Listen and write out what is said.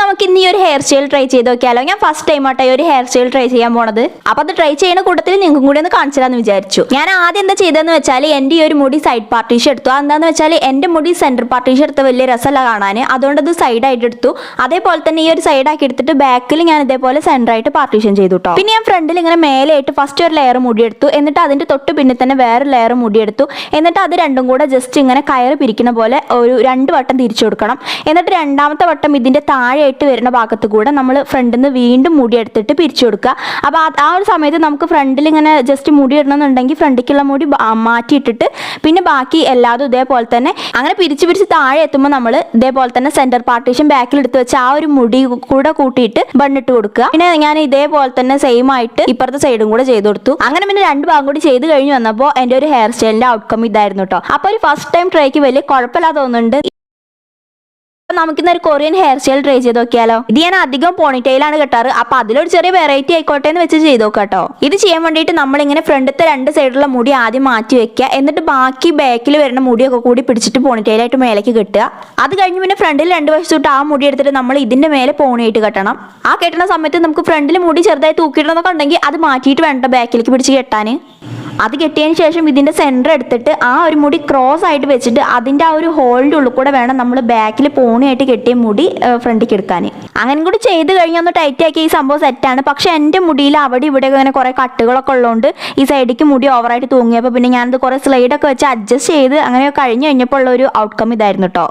നമുക്ക് ഇന്ന് ഈ ഒരു ഹെയർ സ്റ്റൈൽ ട്രൈ ചെയ്ത് നോക്കിയാലോ? ഞാൻ ഫസ്റ്റ് ടൈം ആട്ടോ ഈ ഒരു ഹെയർ സ്റ്റൈൽ ട്രൈ ചെയ്യാൻ പോണത്. അപ്പൊ അത് ട്രൈ ചെയ്യുന്ന കൂട്ടത്തിൽ നിങ്ങൾക്കും കൂടി ഒന്ന് കാണിച്ചു തരാമെന്ന് വിചാരിച്ചു. ഞാൻ ആദ്യം എന്താ ചെയ്തതെന്ന് വെച്ചാൽ എന്റെ ഈ ഒരു മുടി സൈഡ് പാർട്ടീഷൻ എടുത്തു. എന്താന്ന് വെച്ചാൽ എന്റെ മുടി സെന്റർ പാർട്ടീഷൻ എടുത്ത വലിയ രസമല്ല കാണാൻ. അതുകൊണ്ട് അത് സൈഡായിട്ട് എടുത്തു. അതേപോലെ തന്നെ ഈ ഒരു സൈഡാക്കി എടുത്തിട്ട് ബാക്കിൽ ഞാൻ ഇതേപോലെ സെന്റർ ആയിട്ട് പാർട്ടീഷൻ ചെയ്തു കേട്ടോ പിന്നെ ഞാൻ ഫ്രണ്ടിൽ ഇങ്ങനെ മേലെയായിട്ട് ഫസ്റ്റ് ഒരു ലെയർ മുടി എടുത്തു. എന്നിട്ട് അതിന്റെ തൊട്ട് പിന്നെ തന്നെ വേറെ ലെയർ മുടി എടുത്തു. എന്നിട്ട് അത് രണ്ടും കൂടെ ജസ്റ്റ് ഇങ്ങനെ കയറ് പിരിക്കുന്ന പോലെ ഒരു രണ്ട് വട്ടം തിരിച്ചു കൊടുക്കണം. എന്നിട്ട് രണ്ടാമത്തെ വട്ടം ഇതിന്റെ താഴെയായിട്ട് വരുന്ന ഭാഗത്ത് കൂടെ നമ്മൾ ഫ്രണ്ടിൽ നിന്ന് വീണ്ടും മുടി എടുത്തിട്ട് പിരിച്ചു കൊടുക്കുക. അപ്പോൾ ആ ഒരു സമയത്ത് നമുക്ക് ഫ്രണ്ടിൽ ഇങ്ങനെ ജസ്റ്റ് മുടി ഇടണമെന്നുണ്ടെങ്കിൽ ഫ്രണ്ടിലേക്കുള്ള മുടി മാറ്റിയിട്ടിട്ട് പിന്നെ ബാക്കി എല്ലാതും ഇതേപോലെ തന്നെ അങ്ങനെ പിരിച്ച് പിരിച്ച് താഴെ എത്തുമ്പോൾ നമ്മൾ ഇതേപോലെ തന്നെ സെന്റർ പാർട്ടീഷൻ ബാക്കിൽ എടുത്ത് വെച്ച് ആ ഒരു മുടി കൂടെ കൂട്ടിയിട്ട് ബണ്ണിട്ട് കൊടുക്കുക. പിന്നെ ഞാൻ ഇതേപോലെ തന്നെ സെയിം ആയിട്ട് ഇപ്പുറത്തെ സൈഡും കൂടെ ചെയ്ത് കൊടുത്തു. അങ്ങനെ പിന്നെ രണ്ട് ഭാഗം കൂടി ചെയ്ത് കഴിഞ്ഞ് വന്നപ്പോൾ എന്റെ ഒരു ഹെയർ സ്റ്റൈലിന്റെ ഔട്ട്കം ഇതായിരുന്നു കേട്ടോ അപ്പോൾ ഒരു ഫസ്റ്റ് ടൈം ട്രൈക്ക് വലിയ കുഴപ്പമില്ലാതെ തോന്നുന്നുണ്ട്. നമുക്കിന്ന് ഒരു കൊറിയൻ ഹെയർ സ്റ്റൈൽ ട്രൈ ചെയ്ത് നോക്കിയാലോ ഇത് ഞാൻ അധികം പോണിറ്റെയിലാണ് കെട്ടാറ്. അപ്പൊ അതിലൊരു ചെറിയ വെറൈറ്റി ആയിക്കോട്ടെ എന്ന് വെച്ച് ചെയ്ത് നോക്കാട്ടോ ഇത് ചെയ്യാൻ വേണ്ടിയിട്ട് നമ്മൾ ഇങ്ങനെ ഫ്രണ്ടത്തെ രണ്ട് സൈഡിലുള്ള മുടി ആദ്യം മാറ്റി വെക്കുക. എന്നിട്ട് ബാക്കി ബാക്കിൽ വരുന്ന മുടിയൊക്കെ കൂടി പിടിച്ചിട്ട് പോണിറ്റെയിലായിട്ട് മേലേക്ക് കെട്ടുക. അത് കഴിഞ്ഞ് പിന്നെ ഫ്രണ്ടിൽ രണ്ട് വശത്തോട്ട് ആ മുടി എടുത്തിട്ട് നമ്മൾ ഇതിന്റെ മേലെ പോണിയായിട്ട് കെട്ടണം. ആ കെട്ടുന്ന സമയത്ത് നമുക്ക് ഫ്രണ്ടിൽ മുടി ചെറുതായി തൂക്കിയിടണമെന്നൊക്കെ ഉണ്ടെങ്കിൽ അത് മാറ്റിയിട്ട് വേണ്ട ബാക്കിലേക്ക് പിടിച്ച് കെട്ടാൻ അത് കെട്ടിയതിന് ശേഷം ഇതിന്റെ സെന്റർ എടുത്തിട്ട് ആ ഒരു മുടി ക്രോസ് ആയിട്ട് വെച്ചിട്ട് അതിന്റെ ആ ഒരു ഹോളിന്റെ ഉള്ളിൽ കൂടെ വേണം നമ്മൾ ബാക്കിൽ പോണിയായിട്ട് കെട്ടിയ മുടി ഫ്രണ്ടിലേക്ക് എടുക്കാൻ അങ്ങനെ കൂടി ചെയ്ത് കഴിഞ്ഞാൽ ഒന്ന് ടൈറ്റ് ആക്കി ഈ സംഭവം സെറ്റാണ് പക്ഷെ എന്റെ മുടിയിൽ അവിടെ ഇവിടെ ഇങ്ങനെ കുറേ കട്ടുകളൊക്കെ ഉള്ളതുകൊണ്ട് ഈ സൈഡിലേക്ക് മുടി ഓവറായിട്ട് തൂങ്ങിയപ്പോൾ പിന്നെ ഞാനത് കുറേ സ്ലൈഡൊക്കെ വെച്ച് അഡ്ജസ്റ്റ് ചെയ്ത് അങ്ങനെ കഴിഞ്ഞ് കഴിഞ്ഞപ്പോൾ ഉള്ള ഒരു ഔട്ട്കം ഇതായിരുന്നു കേട്ടോ